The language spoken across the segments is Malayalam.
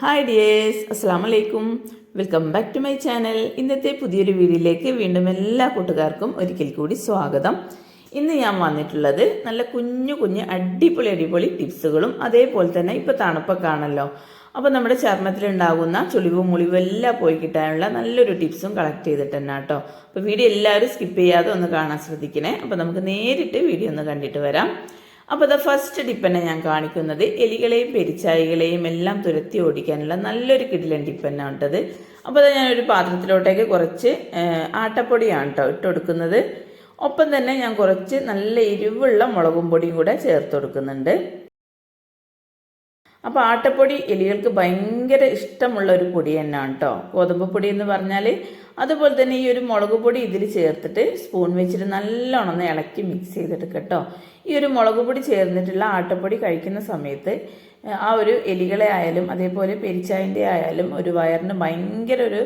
ഹായ് ഡിയേഴ്സ് അസ്സാം വലൈക്കും welcome back to my channel ഇന്നത്തെ പുതിയൊരു വീഡിയോയിലേക്ക് വീണ്ടും എല്ലാ കൂട്ടുകാർക്കും ഒരിക്കൽ കൂടി സ്വാഗതം. ഇന്ന് ഞാൻ വന്നിട്ടുള്ളത് നല്ല കുഞ്ഞു കുഞ്ഞു അടിപൊളി അടിപൊളി ടിപ്സുകളും അതേപോലെ തന്നെ ഇപ്പോൾ തണുപ്പൊക്കെയാണല്ലോ. അപ്പോൾ നമ്മുടെ ചർമ്മത്തിലുണ്ടാകുന്ന ചുളിവും മുളിവും എല്ലാം പോയി കിട്ടാനുള്ള നല്ലൊരു ടിപ്സും കളക്ട് ചെയ്തിട്ട് തന്നെ കേട്ടോ അപ്പോൾ വീഡിയോ എല്ലാവരും സ്കിപ്പ് ചെയ്യാതെ ഒന്ന് കാണാൻ ശ്രദ്ധിക്കണേ. അപ്പോൾ നമുക്ക് നേരിട്ട് വീഡിയോ ഒന്ന് കണ്ടിട്ട് വരാം. അപ്പോൾ ദ ഫസ്റ്റ് ഡിപ്പന്നെ ഞാൻ കാണിക്കുന്നത്. എലികളെയും പെരിച്ചായികളെയും എല്ലാം തുരത്തി ഓടിക്കാനുള്ള നല്ലൊരു കിടിലൻ ഡിപ്പന്നാണ് ഉണ്ടത് അപ്പോൾ അത് ഞാനൊരു പാത്രത്തിലോട്ടേക്ക് കുറച്ച് ആട്ടപ്പൊടിയാണ് കേട്ടോ ഇട്ട് കൊടുക്കുന്നത് ഒപ്പം തന്നെ ഞാൻ കുറച്ച് നല്ല എരിവുള്ള മുളകും പൊടിയും കൂടെ ചേർത്ത് കൊടുക്കുന്നുണ്ട് അപ്പോൾ ആട്ടപ്പൊടി എലികൾക്ക് ഭയങ്കര ഇഷ്ടമുള്ള ഒരു പൊടി തന്നെയാണ് കേട്ടോ. ഗോതമ്പ് പൊടി എന്ന് പറഞ്ഞാൽ അതുപോലെ തന്നെ ഈ ഒരു മുളക് പൊടി ഇതിൽ ചേർത്തിട്ട് സ്പൂൺ വെച്ചിട്ട് നല്ലോണം ഇളക്കി മിക്സ് ചെയ്തിട്ട് കേട്ടോ. ഈ ഒരു മുളക് പൊടി ചേർന്നിട്ടുള്ള ആട്ടപ്പൊടി കഴിക്കുന്ന സമയത്ത് ആ ഒരു എലികളെ ആയാലും അതേപോലെ പെരിച്ചായന്റെ ആയാലും ഒരു വയറിന് ഭയങ്കര ഒരു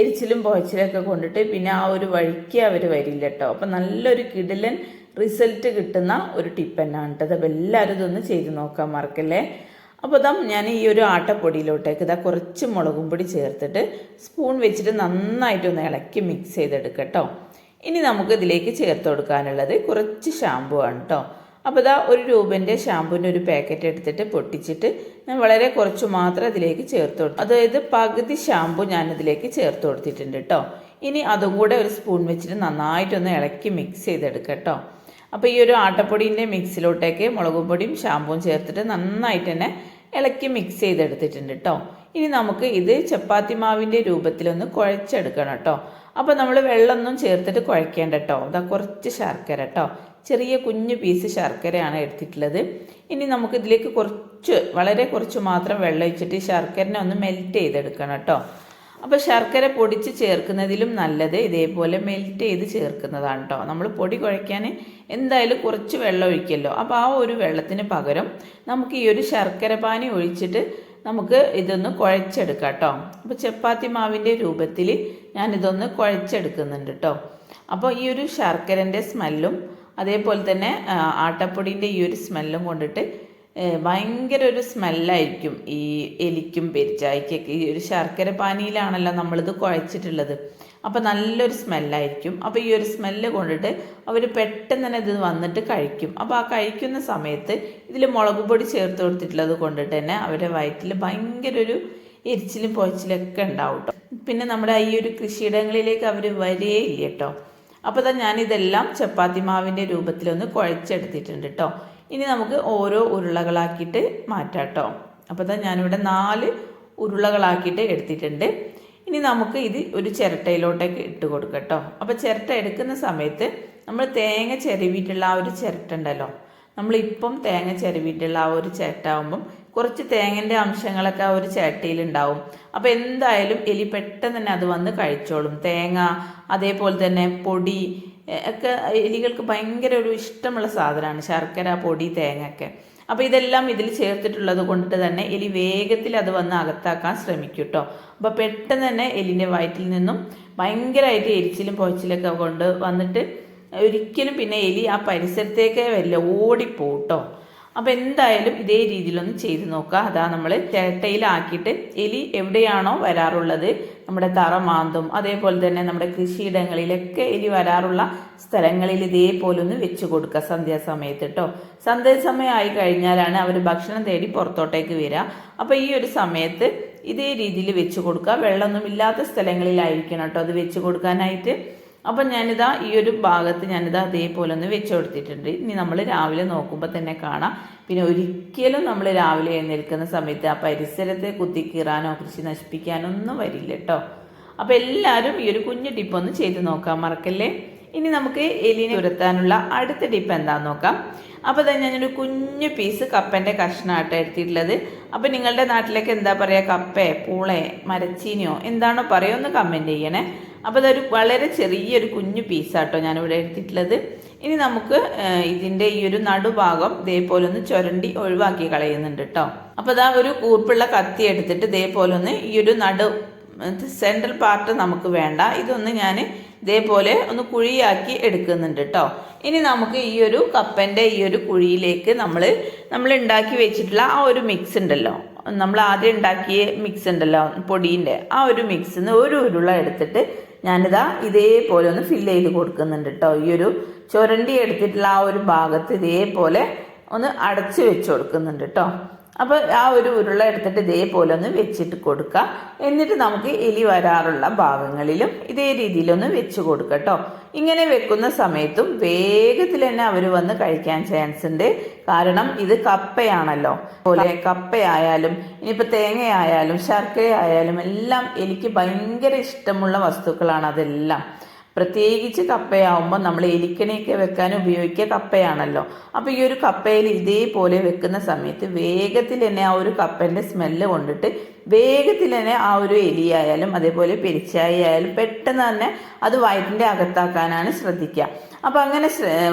എരിച്ചിലും പുകച്ചിലൊക്കെ കൊണ്ടിട്ട് പിന്നെ ആ ഒരു വഴിക്ക് അവർ വരില്ല കേട്ടോ. അപ്പം നല്ലൊരു കിടിലൻ റിസൾട്ട് കിട്ടുന്ന ഒരു ടിപ്പ് തന്നെയാണ് കേട്ടോ. അപ്പോൾ എല്ലാവരും ഇതൊന്ന് ചെയ്ത് നോക്കാൻ മറക്കല്ലേ? അപ്പോൾ ഇതാ ഞാൻ ഈ ഒരു ആട്ടപ്പൊടിയിലോട്ടേക്ക് ഇതാ കുറച്ച് മുളകും പൊടി ചേർത്തിട്ട് സ്പൂൺ വെച്ചിട്ട് നന്നായിട്ടൊന്ന് ഇളക്കി മിക്സ് ചെയ്തെടുക്കുക കേട്ടോ ഇനി നമുക്ക് ഇതിലേക്ക് ചേർത്ത് കൊടുക്കാനുള്ളത് കുറച്ച് ഷാമ്പു ആണ് കേട്ടോ അപ്പോൾ ഇതാ ഒരു രൂപന്റെ ഷാമ്പുവിന്റെ ഒരു പാക്കറ്റ് എടുത്തിട്ട് പൊട്ടിച്ചിട്ട് ഞാൻ വളരെ കുറച്ച് മാത്രം ഇതിലേക്ക് ചേർത്ത് കൊടുക്കും അതായത് പകുതി ഷാമ്പു ഞാൻ ഇതിലേക്ക് ചേർത്ത് കൊടുത്തിട്ടുണ്ട് കേട്ടോ ഇനി അതും കൂടെ ഒരു സ്പൂൺ വെച്ചിട്ട് നന്നായിട്ടൊന്ന് ഇളക്കി മിക്സ് ചെയ്തെടുക്കാം കേട്ടോ അപ്പോൾ ഈ ഒരു ആട്ടപ്പൊടീന്റെ മിക്സിലോട്ടേക്ക് മുളകും പൊടിയും ഷാമ്പുവും ചേർത്തിട്ട് നന്നായിട്ട് തന്നെ ഇളക്കി മിക്സ് ചെയ്തെടുത്തിട്ടുണ്ട് കേട്ടോ ഇനി നമുക്ക് ഇത് ചപ്പാത്തി മാവിന്റെ രൂപത്തിലൊന്ന് കുഴച്ചെടുക്കണം കേട്ടോ അപ്പോൾ നമ്മൾ വെള്ളമൊന്നും ചേർത്തിട്ട് കുഴക്കേണ്ട കേട്ടോ അതാ കുറച്ച് ശർക്കര കേട്ടോ ചെറിയ കുഞ്ഞു പീസ് ശർക്കരയാണ് എടുത്തിട്ടുള്ളത്. ഇനി നമുക്ക് ഇതിലേക്ക് കുറച്ച് വളരെ കുറച്ച് മാത്രം വെള്ളം ഒഴിച്ചിട്ട് ശർക്കരനെ ഒന്ന് മെൽറ്റ് ചെയ്തെടുക്കണം കേട്ടോ അപ്പോൾ ശർക്കര പൊടിച്ച് ചേർക്കുന്നതിലും നല്ലത് ഇതേപോലെ മെൽറ്റ് ചെയ്ത് ചേർക്കുന്നതാണ് കേട്ടോ നമ്മൾ പൊടി കുഴയ്ക്കാൻ എന്തായാലും കുറച്ച് വെള്ളം ഒഴിക്കല്ലോ. അപ്പോൾ ആ ഒരു വെള്ളത്തിന് പകരം നമുക്ക് ഈ ഒരു ശർക്കര പാനി ഒഴിച്ചിട്ട് നമുക്ക് ഇതൊന്ന് കുഴച്ചെടുക്കാം കേട്ടോ അപ്പോൾ ചപ്പാത്തി മാവിന്റെ രൂപത്തിൽ ഞാനിതൊന്ന് കുഴച്ചെടുക്കുന്നുണ്ട് കേട്ടോ അപ്പോൾ ഈ ഒരു ശർക്കരന്റെ സ്മെല്ലും അതേപോലെ തന്നെ ആട്ടപ്പൊടിന്റെ ഈ ഒരു സ്മെല്ലും കൊണ്ടിട്ട് ഭയങ്കര ഒരു സ്മെല്ലായിരിക്കും ഈ എലിക്കും പെരിച്ചായ്ക്കൊക്കെ ഈ ഒരു ശർക്കര പാനിയിലാണല്ലോ നമ്മളിത് കുഴച്ചിട്ടുള്ളത്. അപ്പോൾ നല്ലൊരു സ്മെല്ലായിരിക്കും. അപ്പോൾ ഈ ഒരു സ്മെല്ല് കൊണ്ടിട്ട് അവർ പെട്ടെന്ന് തന്നെ ഇത് വന്നിട്ട് കഴിക്കും. അപ്പോൾ ആ കഴിക്കുന്ന സമയത്ത് ഇതിൽ മുളക് പൊടി ചേർത്ത് കൊടുത്തിട്ടുള്ളത് കൊണ്ടിട്ട് തന്നെ അവരുടെ വയറ്റിൽ ഭയങ്കര ഒരു എരിച്ചിലും പൊച്ചിലൊക്കെ ഉണ്ടാവും കേട്ടോ പിന്നെ നമ്മുടെ ഈ ഒരു കൃഷിയിടങ്ങളിലേക്ക് അവർ വരികയില്ല കേട്ടോ അപ്പോൾ തന്നെ ഞാനിതെല്ലാം ചപ്പാത്തി മാവിന്റെ രൂപത്തിലൊന്ന് കുഴച്ചെടുത്തിട്ടുണ്ട് കേട്ടോ ഇനി നമുക്ക് ഓരോ ഉരുളകളാക്കിയിട്ട് മാറ്റാം കേട്ടോ അപ്പോൾ തന്നെ ഞാനിവിടെ നാല് ഉരുളകളാക്കിയിട്ട് എടുത്തിട്ടുണ്ട്. ഇനി നമുക്ക് ഇത് ഒരു ചിരട്ടയിലോട്ടേക്ക് ഇട്ട് കൊടുക്കാം കേട്ടോ അപ്പോൾ ചിരട്ട എടുക്കുന്ന സമയത്ത് നമ്മൾ തേങ്ങ ചെരുവിയിട്ടുള്ള ആ ഒരു ചിരട്ട ഉണ്ടല്ലോ. നമ്മളിപ്പം തേങ്ങ ചെരുവിയിട്ടുള്ള ആ ഒരു ചിരട്ടാവുമ്പം കുറച്ച് തേങ്ങന്റെ അംശങ്ങളൊക്കെ ആ ഒരു ചിരട്ടയിൽ ഉണ്ടാവും. അപ്പോൾ എന്തായാലും എലി പെട്ടെന്ന് തന്നെ അത് വന്ന് കഴിച്ചോളും. തേങ്ങ അതേപോലെ തന്നെ പൊടി ഒക്കെ എലികൾക്ക് ഭയങ്കര ഒരു ഇഷ്ടമുള്ള സാധനമാണ്. ശർക്കര പൊടി തേങ്ങ ഒക്കെ അപ്പോൾ ഇതെല്ലാം ഇതിൽ ചേർത്തിട്ടുള്ളത് കൊണ്ടിട്ട് തന്നെ എലി വേഗത്തിൽ അത് വന്ന് അകത്താക്കാൻ ശ്രമിക്കും കേട്ടോ അപ്പോൾ പെട്ടെന്ന് തന്നെ എലിന്റെ വയറ്റിൽ നിന്നും ഭയങ്കരമായിട്ട് എരിച്ചിലും പൊച്ചിലൊക്കെ കൊണ്ട് വന്നിട്ട് ഒരിക്കലും പിന്നെ എലി ആ പരിസരത്തേക്കേ വരില്ല ഓടിപ്പോട്ടോ അപ്പോൾ എന്തായാലും ഇതേ രീതിയിലൊന്ന് ചെയ്ത് നോക്കുക. അതാ നമ്മൾ ചിരട്ടയിലാക്കിയിട്ട് എലി എവിടെയാണോ വരാറുള്ളത്. നമ്മുടെ തറ മാന്തും അതേപോലെ തന്നെ നമ്മുടെ കൃഷിയിടങ്ങളിലൊക്കെ എലി വരാറുള്ള സ്ഥലങ്ങളിൽ ഇതേപോലെ ഒന്ന് വെച്ച് കൊടുക്കുക സന്ധ്യാസമയത്ത് കേട്ടോ. സന്ധ്യാസമയം ആയി കഴിഞ്ഞാലാണ് അവർ ഭക്ഷണം തേടി പുറത്തോട്ടേക്ക് വരിക. അപ്പോൾ ഈ ഒരു സമയത്ത് ഇതേ രീതിയിൽ വെച്ച് കൊടുക്കുക. വെള്ളമൊന്നും ഇല്ലാത്ത സ്ഥലങ്ങളിലായിരിക്കണം കേട്ടോ അത് വെച്ച് കൊടുക്കാനായിട്ട്. അപ്പം ഞാനിതാ ഈ ഒരു ഭാഗത്ത് ഞാനിതാ അതേപോലെ ഒന്ന് വെച്ച് കൊടുത്തിട്ടുണ്ട് ഇനി നമ്മൾ രാവിലെ നോക്കുമ്പോൾ തന്നെ കാണാം. പിന്നെ ഒരിക്കലും നമ്മൾ രാവിലെ എഴുന്നേൽക്കുന്ന സമയത്ത് ആ പരിസരത്തെ കുത്തിക്കീറാനോ കൃഷി നശിപ്പിക്കാനോ ഒന്നും വരില്ല കേട്ടോ അപ്പോൾ എല്ലാവരും ഈ ഒരു കുഞ്ഞു ടിപ്പ് ഒന്ന് ചെയ്ത് നോക്കാം മറക്കല്ലേ? ഇനി നമുക്ക് എലിനെ ഉരത്താനുള്ള അടുത്ത ടിപ്പ് എന്താണെന്ന് നോക്കാം. അപ്പോൾ തന്നെ ഞാനൊരു കുഞ്ഞു പീസ് കപ്പന്റെ കഷ്ണമായിട്ട് എടുത്തിട്ടുള്ളത്. അപ്പോൾ നിങ്ങളുടെ നാട്ടിലേക്ക് എന്താ പറയുക കപ്പേ പൂളേ മരച്ചീനിയോ എന്താണോ പറയുക ഒന്ന് കമന്റ് ചെയ്യണേ. അപ്പോൾ അതൊരു വളരെ ചെറിയൊരു കുഞ്ഞു പീസാട്ടോ ഞാനിവിടെ എടുത്തിട്ടുള്ളത്. ഇനി നമുക്ക് ഇതിന്റെ ഈ ഒരു നടുഭാഗം ഇതേപോലെ ഒന്ന് ചുരണ്ടി ഒഴിവാക്കി കളയുന്നുണ്ട് കേട്ടോ അപ്പോൾ അതാ ഒരു കൂർപ്പുള്ള കത്തി എടുത്തിട്ട് ഇതേപോലെ ഒന്ന് ഈ ഒരു നടു സെൻട്രൽ പാർട്ട് നമുക്ക് വേണ്ട. ഇതൊന്ന് ഞാൻ ഇതേപോലെ ഒന്ന് കുഴിയാക്കി എടുക്കുന്നുണ്ട് കേട്ടോ ഇനി നമുക്ക് ഈ ഒരു കപ്പന്റെ ഈ ഒരു കുഴിയിലേക്ക് നമ്മൾ നമ്മൾ ഉണ്ടാക്കി വെച്ചിട്ടുള്ള ആ ഒരു മിക്സ് ഉണ്ടല്ലോ. നമ്മൾ ആദ്യം ഉണ്ടാക്കിയ മിക്സ് ഉണ്ടല്ലോ പൊടീന്റെ ആ ഒരു മിക്സിന്ന് ഒരു ഉരുള എടുത്തിട്ട് ഞാനിതാ ഇതേപോലെ ഒന്ന് ഫില്ല് ചെയ്ത് കൊടുക്കുന്നുണ്ട് കേട്ടോ ഈ ഒരു ചുരണ്ടി എടുത്തിട്ടുള്ള ആ ഒരു ഭാഗത്ത് ഇതേപോലെ ഒന്ന് അടച്ചു വെച്ച് കൊടുക്കുന്നുണ്ട് കേട്ടോ അപ്പോൾ ആ ഒരു ഉരുള എടുത്തിട്ട് ഇതേപോലെ ഒന്ന് വെച്ചിട്ട് കൊടുക്കുക എന്നിട്ട് നമുക്ക് എലി വരാറുള്ള ഭാഗങ്ങളിലും ഇതേ രീതിയിലൊന്ന് വെച്ച് കൊടുക്കുക കേട്ടോ. ഇങ്ങനെ വെക്കുന്ന സമയത്തും വേഗത്തിൽ തന്നെ അവർ വന്ന് കഴിക്കാൻ ചാൻസ് ഉണ്ട്. കാരണം ഇത് കപ്പയാണല്ലോ. പോലെ കപ്പയായാലും ഇനിയിപ്പോൾ തേങ്ങയായാലും ശർക്കരയായാലും എല്ലാം എനിക്ക് ഭയങ്കര ഇഷ്ടമുള്ള വസ്തുക്കളാണ് അതെല്ലാം. പ്രത്യേകിച്ച് കപ്പയാവുമ്പോൾ നമ്മൾ എലിക്കണിയൊക്കെ വെക്കാൻ ഉപയോഗിക്കുക കപ്പയാണല്ലോ. അപ്പോൾ ഈ ഒരു കപ്പയിൽ ഇതേപോലെ വെക്കുന്ന സമയത്ത് വേഗത്തിൽ തന്നെ ആ ഒരു കപ്പന്റെ സ്മെല്ല് കൊണ്ടിട്ട് വേഗത്തിൽ തന്നെ ആ ഒരു എലിയായാലും അതേപോലെ പെരിച്ചായി ആയാലും പെട്ടെന്ന് തന്നെ അത് വയറ്റിന്റെ അകത്താക്കാനാണ് ശ്രദ്ധിക്കുക. അപ്പോൾ അങ്ങനെ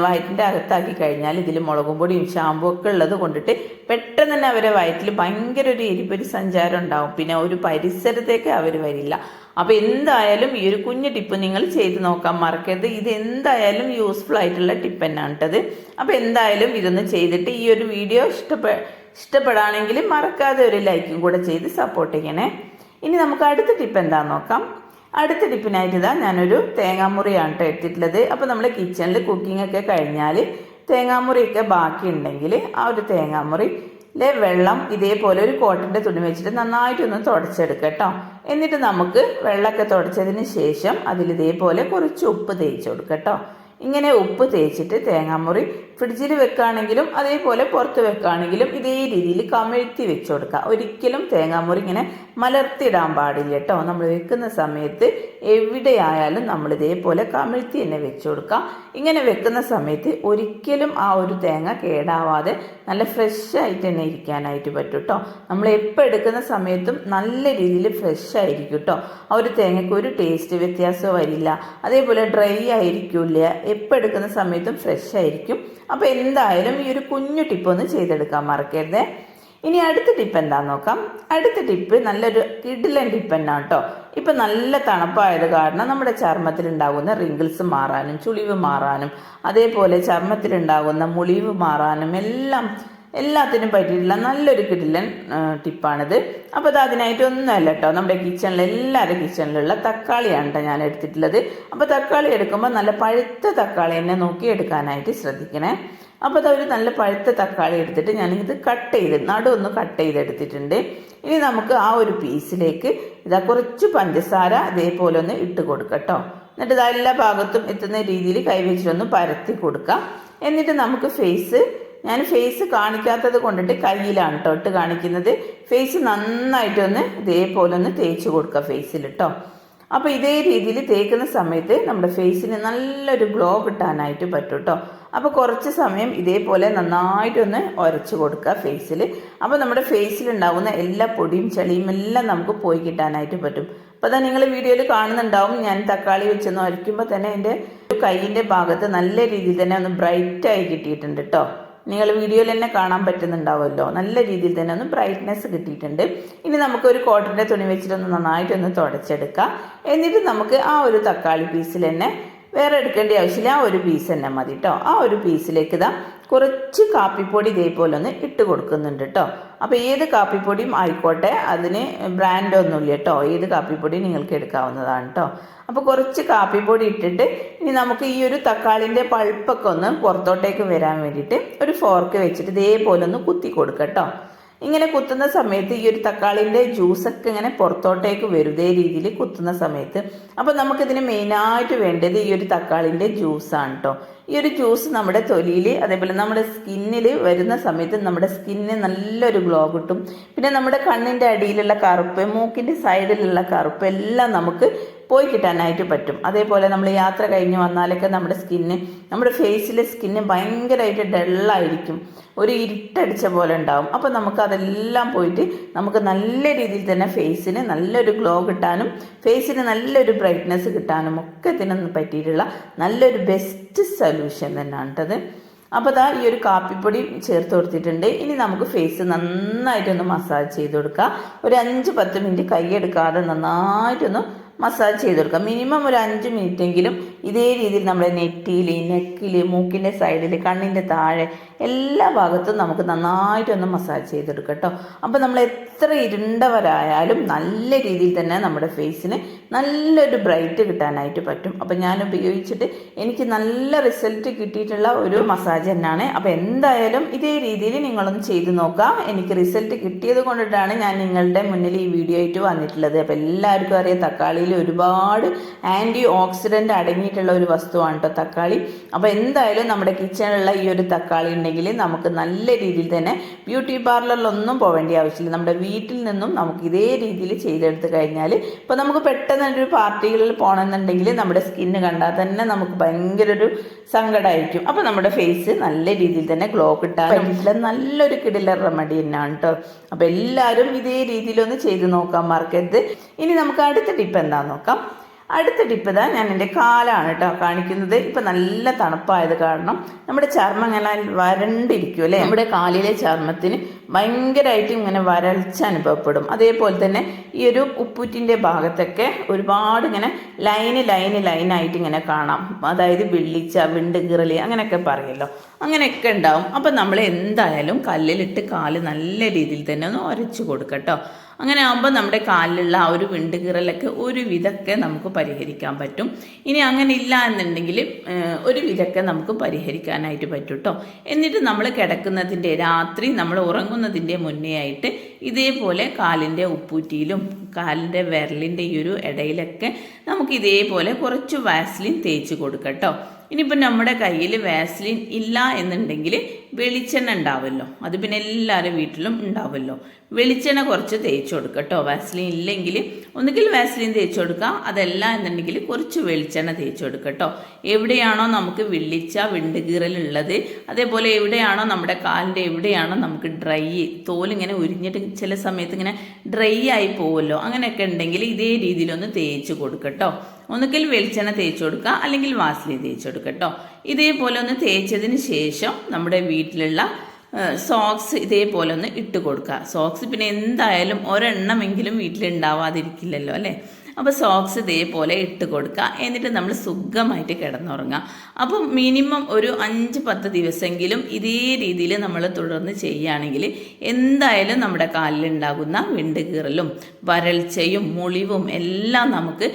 വയറ്റിന്റെ അകത്താക്കി കഴിഞ്ഞാൽ ഇതിൽ മുളകും പൊടിയും ഷാമ്പു ഒക്കെ ഉള്ളത് കൊണ്ടിട്ട് പെട്ടെന്ന് തന്നെ അവരെ വയറ്റിൽ ഭയങ്കര ഒരു എരിപ്പൊരു സഞ്ചാരം ഉണ്ടാവും. പിന്നെ ഒരു പരിസരത്തേക്ക് അവർ വരില്ല. അപ്പോൾ എന്തായാലും ഈ ഒരു കുഞ്ഞു ടിപ്പ് നിങ്ങൾ ചെയ്ത് നോക്കാൻ മറക്കരുത്. ഇത് എന്തായാലും യൂസ്ഫുൾ ആയിട്ടുള്ള ടിപ്പ് തന്നെയാണ് കേട്ടത്. അപ്പോൾ എന്തായാലും ഇതൊന്ന് ചെയ്തിട്ട് ഈ ഒരു വീഡിയോ ഇഷ്ടപ്പെ ഇഷ്ടപ്പെടുകയാണെങ്കിൽ മറക്കാതെ ഒരു ലൈക്കും കൂടെ ചെയ്ത് സപ്പോർട്ട് ചെയ്യണേ. ഇനി നമുക്ക് അടുത്ത ടിപ്പ് എന്താന്ന് നോക്കാം? അടുത്ത ടിപ്പിനായിട്ട് ഇതാ ഞാനൊരു തേങ്ങാമുറിയാണ് കേട്ടോ എടുത്തിട്ടുള്ളത്. അപ്പോൾ നമ്മൾ കിച്ചണിൽ കുക്കിംഗ് ഒക്കെ കഴിഞ്ഞാൽ തേങ്ങാമുറിയൊക്കെ ബാക്കി ഉണ്ടെങ്കിൽ ആ ഒരു തേങ്ങാമുറി ലെ വെള്ളം ഇതേപോലെ ഒരു കോട്ടന്റെ തുണി വെച്ചിട്ട് നന്നായിട്ടൊന്ന് തുടച്ചെടുക്കുക കേട്ടോ എന്നിട്ട് നമുക്ക് വെള്ളമൊക്കെ തുടച്ചതിന് ശേഷം അതിൽ ഇതേപോലെ കുറച്ച് ഉപ്പ് തേച്ച് കൊടുക്കുക കേട്ടോ ഇങ്ങനെ ഉപ്പ് തേച്ചിട്ട് തേങ്ങാമുറി ഫ്രിഡ്ജിൽ വെക്കുകയാണെങ്കിലും അതേപോലെ പുറത്ത് വെക്കുകയാണെങ്കിലും ഇതേ രീതിയിൽ കമഴ്ത്തി വെച്ച് കൊടുക്കുക. ഒരിക്കലും തേങ്ങാമുറി ഇങ്ങനെ മലർത്തിയിടാൻ പാടില്ല കേട്ടോ. നമ്മൾ വെക്കുന്ന സമയത്ത് എവിടെയായാലും നമ്മൾ ഇതേപോലെ കമഴ്ത്തി തന്നെ വെച്ച് കൊടുക്കുക. ഇങ്ങനെ വെക്കുന്ന സമയത്ത് ഒരിക്കലും ആ ഒരു തേങ്ങ കേടാവാതെ നല്ല ഫ്രഷ് ആയിട്ട് തന്നെ ഇരിക്കാനായിട്ട് പറ്റും കേട്ടോ. നമ്മൾ എപ്പോൾ എടുക്കുന്ന സമയത്തും നല്ല രീതിയിൽ ഫ്രഷ് ആയിരിക്കും കേട്ടോ. ആ ഒരു തേങ്ങയ്ക്ക് ഒരു ടേസ്റ്റ് വ്യത്യാസവും വരില്ല. അതേപോലെ ഡ്രൈ ആയിരിക്കില്ല. എപ്പോൾ എടുക്കുന്ന സമയത്തും ഫ്രഷ് ആയിരിക്കും. അപ്പോൾ എന്തായാലും ഈ ഒരു കുഞ്ഞു ടിപ്പ് ഒന്ന് ചെയ്തെടുക്കാൻ മറക്കരുത്. ഇനി അടുത്ത ടിപ്പ് എന്താന്ന് നോക്കാം. അടുത്ത ടിപ്പ് നല്ലൊരു കിഡിലൻ ടിപ്പ് തന്നെ കേട്ടോ ഇപ്പം നല്ല തണുപ്പായത് കാരണം നമ്മുടെ ചർമ്മത്തിലുണ്ടാകുന്ന റിങ്കിൾസ് മാറാനും ചുളിവ് മാറാനും അതേപോലെ ചർമ്മത്തിലുണ്ടാകുന്ന മുളിവ് മാറാനും എല്ലാം എല്ലാത്തിനും പറ്റിയിട്ടുള്ള നല്ലൊരു കിടിലൻ ടിപ്പാണിത്. അപ്പോൾ അത് അതിനായിട്ട് ഒന്നുമല്ല കേട്ടോ നമ്മുടെ കിച്ചണിൽ എല്ലാവരുടെ കിച്ചണിലുള്ള തക്കാളിയാണ് കേട്ടോ ഞാൻ എടുത്തിട്ടുള്ളത്. അപ്പോൾ തക്കാളി എടുക്കുമ്പോൾ നല്ല പഴുത്ത തക്കാളി തന്നെ നോക്കി എടുക്കാനായിട്ട് ശ്രദ്ധിക്കണേ. അപ്പോൾ അത് ഒരു നല്ല പഴുത്ത തക്കാളി എടുത്തിട്ട് ഞാനിത് കട്ട് ചെയ്ത് നടു ഒന്ന് കട്ട് ചെയ്തെടുത്തിട്ടുണ്ട്. ഇനി നമുക്ക് ആ ഒരു പീസിലേക്ക് ഇതാ കുറച്ച് പഞ്ചസാര ഇതേപോലെ ഒന്ന് ഇട്ട് കൊടുക്കാം കേട്ടോ എന്നിട്ട് ഇതാ എല്ലാ ഭാഗത്തും എത്തുന്ന രീതിയിൽ കൈവച്ചിട്ടൊന്ന് പരത്തി കൊടുക്കാം. എന്നിട്ട് നമുക്ക് ഫേസ് ഞാൻ ഫേസ് കാണിക്കാത്തത് കൊണ്ടിട്ട് കയ്യിലാണ് കേട്ടോ ഇട്ട് കാണിക്കുന്നത്. ഫേസ് നന്നായിട്ടൊന്ന് ഇതേപോലെ ഒന്ന് തേച്ച് കൊടുക്കുക ഫേസിൽ കേട്ടോ അപ്പോൾ ഇതേ രീതിയിൽ തേക്കുന്ന സമയത്ത് നമ്മുടെ ഫേസിന് നല്ലൊരു ഗ്ലോ കിട്ടാനായിട്ട് പറ്റും കേട്ടോ അപ്പോൾ കുറച്ച് സമയം ഇതേപോലെ നന്നായിട്ടൊന്ന് ഉരച്ച് കൊടുക്കുക ഫേസിൽ അപ്പോൾ നമ്മുടെ ഫേസിൽ ഉണ്ടാകുന്ന എല്ലാ പൊടിയും ചെളിയും എല്ലാം നമുക്ക് പോയി കിട്ടാനായിട്ട് പറ്റും. അപ്പോൾ അതാ നിങ്ങൾ വീഡിയോയിൽ കാണുന്നുണ്ടാവും. ഞാൻ തക്കാളി വെച്ചൊന്ന് ഉരയ്ക്കുമ്പോൾ തന്നെ എന്റെ കൈയിന്റെ ഭാഗത്ത് നല്ല രീതിയിൽ തന്നെ ഒന്ന് ബ്രൈറ്റായി കിട്ടിയിട്ടുണ്ട് കേട്ടോ നിങ്ങൾ വീഡിയോയിൽ തന്നെ കാണാൻ പറ്റുന്നുണ്ടാവുമല്ലോ. നല്ല രീതിയിൽ തന്നെ ഒന്ന് ബ്രൈറ്റ്നെസ് കിട്ടിയിട്ടുണ്ട്. ഇനി നമുക്ക് ഒരു കോട്ടന്റെ തുണി വെച്ചിട്ടൊന്ന് നന്നായിട്ടൊന്ന് തുടച്ചെടുക്കാം. എന്നിട്ട് നമുക്ക് ആ ഒരു തക്കാളി പീസിൽ തന്നെ വേറെ എടുക്കേണ്ട ആവശ്യമില്ല. ആ ഒരു പീസ് തന്നെ മതി കേട്ടോ ആ ഒരു പീസിലേക്ക് ഇതാ കുറച്ച് കാപ്പിപ്പൊടി ഇതേപോലെ ഒന്ന് ഇട്ട് കൊടുക്കുന്നുണ്ട് കേട്ടോ അപ്പോൾ ഏത് കാപ്പിപ്പൊടിയും ആയിക്കോട്ടെ. അതിന് ബ്രാൻഡൊന്നുമില്ല കേട്ടോ ഏത് കാപ്പിപ്പൊടി നിങ്ങൾക്ക് എടുക്കാവുന്നതാണ് കേട്ടോ അപ്പോൾ കുറച്ച് കാപ്പിപ്പൊടി ഇട്ടിട്ട് ഇനി നമുക്ക് ഈ ഒരു തക്കാളിന്റെ പൾപ്പൊക്കെ ഒന്ന് പുറത്തോട്ടേക്ക് വരാൻ വേണ്ടിയിട്ട് ഒരു ഫോർക്ക് വെച്ചിട്ട് ഇതേപോലെ ഒന്ന് കുത്തി കൊടുക്കാം കേട്ടോ ഇങ്ങനെ കുത്തുന്ന സമയത്ത് ഈ ഒരു തക്കാളിന്റെ ജ്യൂസൊക്കെ ഇങ്ങനെ പുറത്തോട്ടേക്ക് വരുതേ രീതിയിൽ കുത്തുന്ന സമയത്ത് അപ്പോൾ നമുക്കിതിന് മെയിനായിട്ട് വേണ്ടത് ഈ ഒരു തക്കാളിന്റെ ജ്യൂസാണ് കേട്ടോ ഈ ഒരു ജ്യൂസ് നമ്മുടെ തൊലിയിൽ അതേപോലെ നമ്മുടെ സ്കിന്നിൽ വരുന്ന സമയത്ത് നമ്മുടെ സ്കിന്നിന് നല്ലൊരു ഗ്ലോ കിട്ടും. പിന്നെ നമ്മുടെ കണ്ണിന്റെ അടിയിലുള്ള കറുപ്പ് മൂക്കിന്റെ സൈഡിലുള്ള കറുപ്പ് എല്ലാം നമുക്ക് പോയി കിട്ടാനായിട്ട് പറ്റും. അതേപോലെ നമ്മൾ യാത്ര കഴിഞ്ഞ് വന്നാലൊക്കെ നമ്മുടെ സ്കിന്ന് നമ്മുടെ ഫേസിലെ സ്കിന്ന് ഭയങ്കരമായിട്ട് ഡള്ളായിരിക്കും ഒരു ഇരുട്ടടിച്ച പോലെ ഉണ്ടാവും. അപ്പോൾ നമുക്ക് അതെല്ലാം പോയിട്ട് നമുക്ക് നല്ല രീതിയിൽ തന്നെ ഫേസിന് നല്ലൊരു ഗ്ലോ കിട്ടാനും ഫേസിന് നല്ലൊരു ബ്രൈറ്റ്നെസ് കിട്ടാനും ഒക്കെ ഇതിനൊന്ന് പറ്റിയിട്ടുള്ള നല്ലൊരു ബെസ്റ്റ് സൊല്യൂഷൻ തന്നെയാണ് കേട്ടത് അപ്പോൾ ദാ ഈ ഒരു കാപ്പിപ്പൊടി ചേർത്ത് കൊടുത്തിട്ടുണ്ട്. ഇനി നമുക്ക് ഫേസ് നന്നായിട്ടൊന്ന് മസാജ് ചെയ്ത് കൊടുക്കുക ഒരു അഞ്ച് പത്ത് മിനിറ്റ് കൈ എടുക്കാതെ നന്നായിട്ടൊന്ന് മസാജ് ചെയ്ത് കൊടുക്കുക മിനിമം ഒരു അഞ്ച് മിനിറ്റ് എങ്കിലും ഇതേ രീതിയിൽ നമ്മുടെ നെറ്റിയിൽ നെക്കിൽ മൂക്കിന്റെ സൈഡിൽ കണ്ണിന്റെ താഴെ എല്ലാ ഭാഗത്തും നമുക്ക് നന്നായിട്ടൊന്ന് മസാജ് ചെയ്തെടുക്കാം കേട്ടോ. അപ്പോൾ നമ്മൾ എത്ര ഇരുണ്ടവരായാലും നല്ല രീതിയിൽ തന്നെ നമ്മുടെ ഫേസിന് നല്ലൊരു ബ്രൈറ്റ് കിട്ടാനായിട്ട് പറ്റും. അപ്പോൾ ഞാൻ ഉപയോഗിച്ചിട്ട് എനിക്ക് നല്ല റിസൾട്ട് കിട്ടിയിട്ടുള്ള ഒരു മസാജ് തന്നെയാണ്. അപ്പോൾ എന്തായാലും ഇതേ രീതിയിൽ നിങ്ങളൊന്ന് ചെയ്ത് നോക്കാം. എനിക്ക് റിസൾട്ട് കിട്ടിയത് കൊണ്ടിട്ടാണ് ഞാൻ നിങ്ങളുടെ മുന്നിൽ ഈ വീഡിയോ ആയിട്ട് വന്നിട്ടുള്ളത്. അപ്പോൾ എല്ലാവർക്കും അറിയാം തക്കാളിയിൽ ഒരുപാട് ആന്റി ഓക്സിഡന്റ് അടങ്ങിയിട്ടുള്ള ഒരു വസ്തുവാണ് കേട്ടോ തക്കാളി. അപ്പോൾ എന്തായാലും നമ്മുടെ കിച്ചണിലുള്ള ഈ ഒരു തക്കാളി ഉണ്ടെങ്കിൽ നമുക്ക് നല്ല രീതിയിൽ തന്നെ ബ്യൂട്ടി പാർലറിലൊന്നും പോകേണ്ട ആവശ്യമില്ല. നമ്മുടെ വീട്ടിൽ നിന്നും നമുക്ക് ഇതേ രീതിയിൽ ചെയ്തെടുത്ത് കഴിഞ്ഞാൽ ഇപ്പോൾ നമുക്ക് പെട്ടെന്ന് ഒരു പാർട്ടികളിൽ പോകണമെന്നുണ്ടെങ്കിൽ നമ്മുടെ സ്കിന്ന് കണ്ടാൽ തന്നെ നമുക്ക് ഭയങ്കര ഒരു സങ്കടമായിരിക്കും അപ്പോൾ നമ്മുടെ ഫേസ് നല്ല രീതിയിൽ തന്നെ ഗ്ലോ കിട്ടാൻ പറ്റില്ല. നല്ലൊരു കിടിലർ റെമഡി തന്നെയാണ് കേട്ടോ അപ്പോൾ എല്ലാവരും ഇതേ രീതിയിലൊന്ന് ചെയ്ത് നോക്കാൻ മറക്കരുത് ഇനി നമുക്ക് അടുത്ത ടിപ്പ് എന്താണെന്ന് നോക്കാം. അടുത്ത ടിപ്പ് ഇതാ ഞാൻ എന്റെ കാലാണ് കേട്ടോ കാണിക്കുന്നത്. ഇപ്പം നല്ല തണുപ്പായത് കാരണം നമ്മുടെ ചർമ്മം ഇങ്ങനെ വരണ്ടിരിക്കും അല്ലേ? നമ്മുടെ കാലിലെ ചർമ്മത്തിന് ഭയങ്കരമായിട്ട് ഇങ്ങനെ വരൾച്ച അനുഭവപ്പെടും. അതേപോലെ തന്നെ ഈ ഒരു ഉപ്പൂറ്റിന്റെ ഭാഗത്തൊക്കെ ഒരുപാട് ഇങ്ങനെ ലൈന് ലൈന് ലൈനായിട്ട് ഇങ്ങനെ കാണാം. അതായത് വിള്ളിച്ച വിണ്ട് കീറൽ അങ്ങനെയൊക്കെ പറയല്ലോ. അങ്ങനെയൊക്കെ ഉണ്ടാവും. അപ്പം നമ്മൾ എന്തായാലും കല്ലിലിട്ട് കാൽ നല്ല രീതിയിൽ തന്നെ ഒന്ന് ഉരച്ചു കൊടുക്കട്ടോ. അങ്ങനെ ആകുമ്പോൾ നമ്മുടെ കാലിലുള്ള ആ ഒരു വിണ്ടുകീറലൊക്കെ ഒരു വിധമൊക്കെ നമുക്ക് പരിഹരിക്കാൻ പറ്റും. ഇനി അങ്ങനെ ഇല്ല എന്നുണ്ടെങ്കിൽ ഒരു വിധമൊക്കെ നമുക്ക് പരിഹരിക്കാനായിട്ട് പറ്റും കേട്ടോ എന്നിട്ട് നമ്മൾ കിടക്കുന്നതിന്റെ രാത്രി നമ്മൾ ഉറങ്ങുന്നതിന്റെ മുന്നേ ആയിട്ട് ഇതേപോലെ കാലിന്റെ ഉപ്പൂറ്റിയിലും കാലിന്റെ വിരലിന്റെ ഈ ഒരു ഇടയിലൊക്കെ നമുക്ക് ഇതേപോലെ കുറച്ച് വാസ്ലിൻ തേച്ച് കൊടുക്കട്ടോ ഇനിയിപ്പോൾ നമ്മുടെ കയ്യിൽ വാസ്ലിൻ ഇല്ല എന്നുണ്ടെങ്കിൽ വെളിച്ചെണ്ണ ഉണ്ടാവുമല്ലോ അത് പിന്നെ എല്ലാവരും വീട്ടിലും ഉണ്ടാവുമല്ലോ വെളിച്ചെണ്ണ കുറച്ച് തേച്ച് കൊടുക്കുക കേട്ടോ. വാസ്ലിൻ ഇല്ലെങ്കിൽ ഒന്നുകിൽ വാസ്ലിൻ തേച്ച് കൊടുക്കുക അതല്ല എന്നുണ്ടെങ്കിൽ കുറച്ച് വെളിച്ചെണ്ണ തേച്ച് കൊടുക്കുക കേട്ടോ. എവിടെയാണോ നമുക്ക് വിള്ളിച്ച വിണ്ടുകീറലുള്ളത് അതേപോലെ എവിടെയാണോ നമ്മുടെ കാലിന്റെ എവിടെയാണോ നമുക്ക് ഡ്രൈ തോലിങ്ങനെ ഉരിഞ്ഞിട്ട് ചില സമയത്ത് ഇങ്ങനെ ഡ്രൈ ആയി പോകുമല്ലോ അങ്ങനെയൊക്കെ ഉണ്ടെങ്കിൽ ഇതേ രീതിയിലൊന്ന് തേച്ച് കൊടുക്കുക കേട്ടോ. ഒന്നുകിൽ വെളിച്ചെണ്ണ തേച്ച് കൊടുക്കുക അല്ലെങ്കിൽ വാസ്ലി തേച്ച് കൊടുക്കുക കേട്ടോ ഇതേപോലെ ഒന്ന് തേച്ചതിന് ശേഷം നമ്മുടെ വീട്ടിലുള്ള സോക്സ് ഇതേപോലെ ഒന്ന് ഇട്ട് കൊടുക്കുക. സോക്സ് പിന്നെ എന്തായാലും ഒരെണ്ണമെങ്കിലും വീട്ടിലുണ്ടാവാതിരിക്കില്ലല്ലോ അല്ലേ? അപ്പോൾ സോക്സ് ഇതേപോലെ ഇട്ട് കൊടുക്കുക. എന്നിട്ട് നമ്മൾ സുഖമായിട്ട് കിടന്നുറങ്ങുക. അപ്പോൾ മിനിമം ഒരു അഞ്ച് പത്ത് ദിവസമെങ്കിലും ഇതേ രീതിയിൽ നമ്മൾ തുടർന്ന് ചെയ്യുകയാണെങ്കിൽ എന്തായാലും നമ്മുടെ കാലിലുണ്ടാകുന്ന വിണ്ടുകീറലും വരൾച്ചയും മുളിവും എല്ലാം നമുക്ക്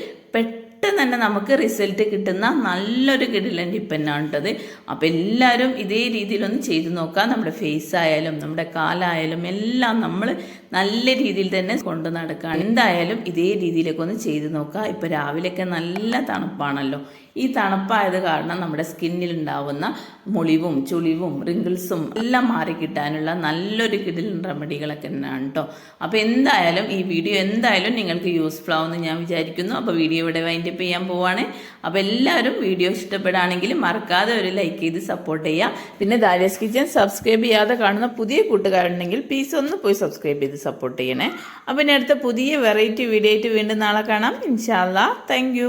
തന്നെ നമുക്ക് റിസൾട്ട് കിട്ടുന്ന നല്ലൊരു കിടിലൻ ടിപ്പന്നാണ് കേട്ടത്. അപ്പോൾ എല്ലാവരും ഇതേ രീതിയിലൊന്ന് ചെയ്തു നോക്കാം. നമ്മുടെ ഫേസ് ആയാലും നമ്മുടെ കാലായാലും എല്ലാം നമ്മൾ നല്ല രീതിയിൽ തന്നെ കൊണ്ട് നടക്കുക എന്തായാലും ഇതേ രീതിയിലൊക്കെ ഒന്ന് ചെയ്തു നോക്കുക ഇപ്പോൾ രാവിലെയൊക്കെ നല്ല തണുപ്പാണല്ലോ. ഈ തണുപ്പായത് കാരണം നമ്മുടെ സ്കിന്നിൽ ഉണ്ടാവുന്ന മുളിവും ചുളിവും റിങ്കിൾസും എല്ലാം മാറി കിട്ടാനുള്ള നല്ലൊരു കിടിൽ റെമഡികളൊക്കെ തന്നെയാണ് കേട്ടോ അപ്പോൾ എന്തായാലും ഈ വീഡിയോ എന്തായാലും നിങ്ങൾക്ക് യൂസ്ഫുൾ ആവുമെന്ന് ഞാൻ വിചാരിക്കുന്നു. അപ്പോൾ വീഡിയോ ഇവിടെ വൈൻഡപ്പ് ചെയ്യാൻ പോവാണ്. അപ്പോൾ എല്ലാവരും വീഡിയോ ഇഷ്ടപ്പെടുകയാണെങ്കിൽ മറക്കാതെ ഒരു ലൈക്ക് ചെയ്ത് സപ്പോർട്ട് ചെയ്യുക. പിന്നെ ദാരിയസ് കിച്ചൻ സബ്സ്ക്രൈബ് ചെയ്യാതെ കാണുന്ന പുതിയ കൂട്ടുകാരുണ്ടെങ്കിൽ പ്ലീസ് ഒന്ന് പോയി സബ്സ്ക്രൈബ് ചെയ്ത് സപ്പോർട്ട് ചെയ്യണേ. അപ്പോൾ ഇനി അടുത്ത പുതിയ വെറൈറ്റി വീഡിയോ ആയിട്ട് വീണ്ടും നാളെ കാണാം. ഇൻഷാല്ലാ താങ്ക്